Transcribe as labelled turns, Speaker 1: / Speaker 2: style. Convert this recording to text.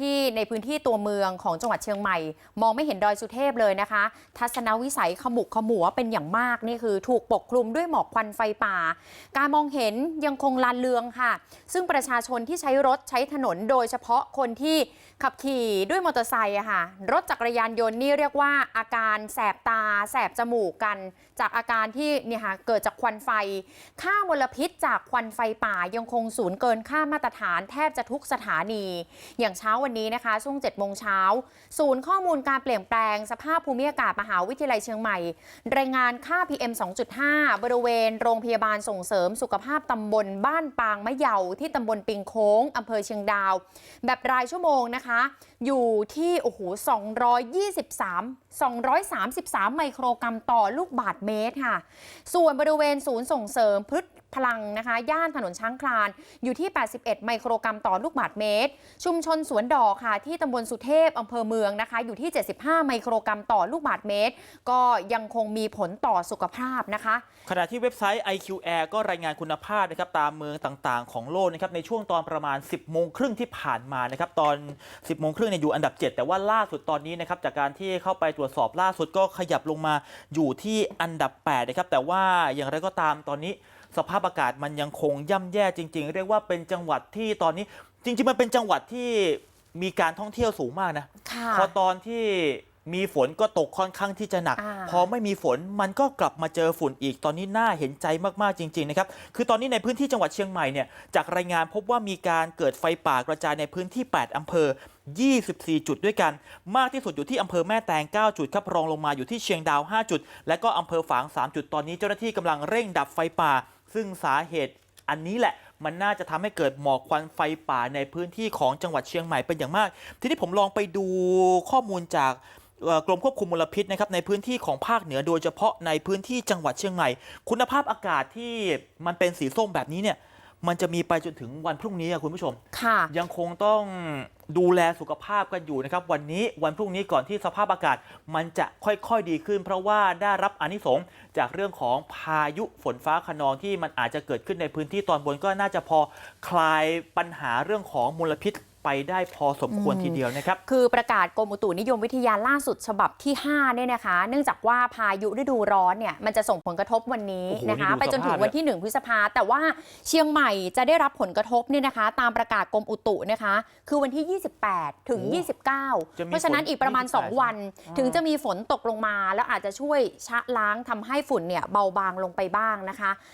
Speaker 1: ที่ในพื้นที่ตัวเมืองของจังหวัดเชียงใหม่ มองไม่เห็นดอยสุเทพเลยนะคะ ทัศนวิสัยขมุกขมัวเป็นอย่างมากนี่คือถูกปกคลุมด้วยหมอกควันไฟป่า การมองเห็นยังคงลานเลืองค่ะ ซึ่งประชาชนที่ใช้รถใช้ถนนโดยเฉพาะคนที่ขับขี่ด้วยมอเตอร์ไซค์ค่ะ รถจักรยานยนต์นี่เรียกว่าอาการแสบตา แสบจมูกกัน จากอาการที่เนี่ยค่ะเกิดจากควันไฟ ค่ามลพิษจากควันไฟป่ายังคงสูญเกินค่ามาตรฐานแทบจะทุกสถานี อย่างเช้าวันนี้นะคะช่วง7โมงเช้าศูนย์ข้อมูลการเปลี่ยนแปลงสภาพภูมิอากาศมหาวิทยาลัยเชียงใหม่ รายงานค่า PM 2.5 บริเวณโรงพยาบาลส่งเสริมสุขภาพตำบลบ้านปางมะเยาที่ตำบลปิงโค้งอำเภอเชียงดาว แบบรายชั่วโมงนะคะ อยู่ที่โอ้โห223 233 ไมโครกรัมต่อลูกบาทเมตรค่ะ ส่วนบริเวณศูนย์ส่งเสริมพืช พลังนะคะ ย่านถนนช้างคลาน อยู่ที่ 81 ไมโครกรัมต่อลูกบาทเมตร ชุมชนสวนดอกค่ะ ที่ตำบลสุเทพอำเภอเมืองนะคะ อยู่ที่ 75 ไมโครกรัมต่อลูกบาทเมตร ก็ยังคงมีผลต่อสุขภาพนะคะ
Speaker 2: ขณะที่เว็บไซต์ IQAir ก็รายงานคุณภาพนะครับตามเมืองต่างๆ ของโลกนะครับในช่วงตอนประมาณ 10 โมงครึ่งที่ผ่านมานะครับตอน 10 โมงครึ่งเนี่ยอยู่อันดับ 7 แต่ว่าล่าสุดตอนนี้นะครับจากการที่เข้าไปตรวจสอบล่าสุดก็ขยับลงมาอยู่ที่อันดับ8นะครับแต่ว่าอย่างไรก็ตามตอนนี้ สภาพอากาศมันยังคงย่ำแย่จริง ๆ เรียกว่าเป็นจังหวัดที่ตอนนี้จริง ๆ มันเป็นจังหวัดที่มีการท่องเที่ยวสูงมากนะ
Speaker 1: ค่ะ
Speaker 2: พอตอนที่มีฝนก็ตกค่อนข้างที่จะหนัก
Speaker 1: อ่า
Speaker 2: พอไม่มีฝนมันก็กลับมาเจอฝุ่นอีกตอนนี้น่าเห็นใจมากๆจริง ๆ นะครับ คือตอนนี้ในพื้นที่จังหวัดเชียงใหม่เนี่ยจากรายงานพบว่ามีการเกิดไฟป่ากระจายในพื้นที่ 8 อำเภอ 24 จุดด้วยกัน มากที่สุดอยู่ที่อำเภอแม่แตง 9 จุดครับรองลงมาอยู่ที่เชียงดาว 5 จุด และก็อำเภอฝาง 3 จุดตอนนี้เจ้าหน้าที่กำลังเร่งดับไฟป่า ซึ่งสาเหตุอันนี้แหละมันน่าจะทำให้เกิดหมอกควันไฟป่าในพื้นที่ของจังหวัดเชียงใหม่เป็นอย่างมาก ทีนี้ผมลองไปดูข้อมูลจากกรมควบคุมมลพิษนะครับในพื้นที่ของภาคเหนือโดยเฉพาะในพื้นที่จังหวัดเชียงใหม่ คุณภาพอากาศที่มันเป็นสีส้มแบบนี้เนี่ย มันจะมีไปจนถึงวันพรุ่งนี้อะคุณผู้ชม
Speaker 1: ค่ะ
Speaker 2: ยังคงต้องดูแลสุขภาพกันอยู่นะครับ วันนี้วันพรุ่งนี้ก่อนที่สภาพอากาศ มันจะค่อยๆดีขึ้น เพราะว่าได้รับอานิสงส์จากเรื่องของพายุฝนฟ้าขนองที่มันอาจจะเกิดขึ้นในพื้นที่ตอนบนก็น่าจะพอคลายปัญหาเรื่องของมลพิษ ไปได้พอสมควร
Speaker 1: อืม
Speaker 2: ทีเดียวนะครับ
Speaker 1: คือประกาศกรมอุตุนิยมวิทยาล่าสุดฉบับที่5เนี่ยนะคะ เนื่องจากว่าพายุฤดูร้อนเนี่ยมันจะส่งผลกระทบวันนี้
Speaker 2: โอ้โห
Speaker 1: นะคะ
Speaker 2: นี่ดู
Speaker 1: ไปจนถึง
Speaker 2: สภาพ
Speaker 1: วันที่ 1 พฤษภา แต่ว่าเชียงใหม่จะได้รับผลกระทบเนี่ยนะคะ ตามประกาศกรมอุตุนะคะ คือวันที่ 28 ถึง
Speaker 2: โอ้
Speaker 1: 29
Speaker 2: จะมี
Speaker 1: เพราะฉะนั้น
Speaker 2: ฝน
Speaker 1: อีกประมาณ
Speaker 2: 28
Speaker 1: 2วัน
Speaker 2: อ่า
Speaker 1: ถึงจะมีฝนตกลงมา แล้วอาจจะช่วยชะล้างทำให้ฝุ่นเนี่ยเบาบางลงไปบ้างนะคะ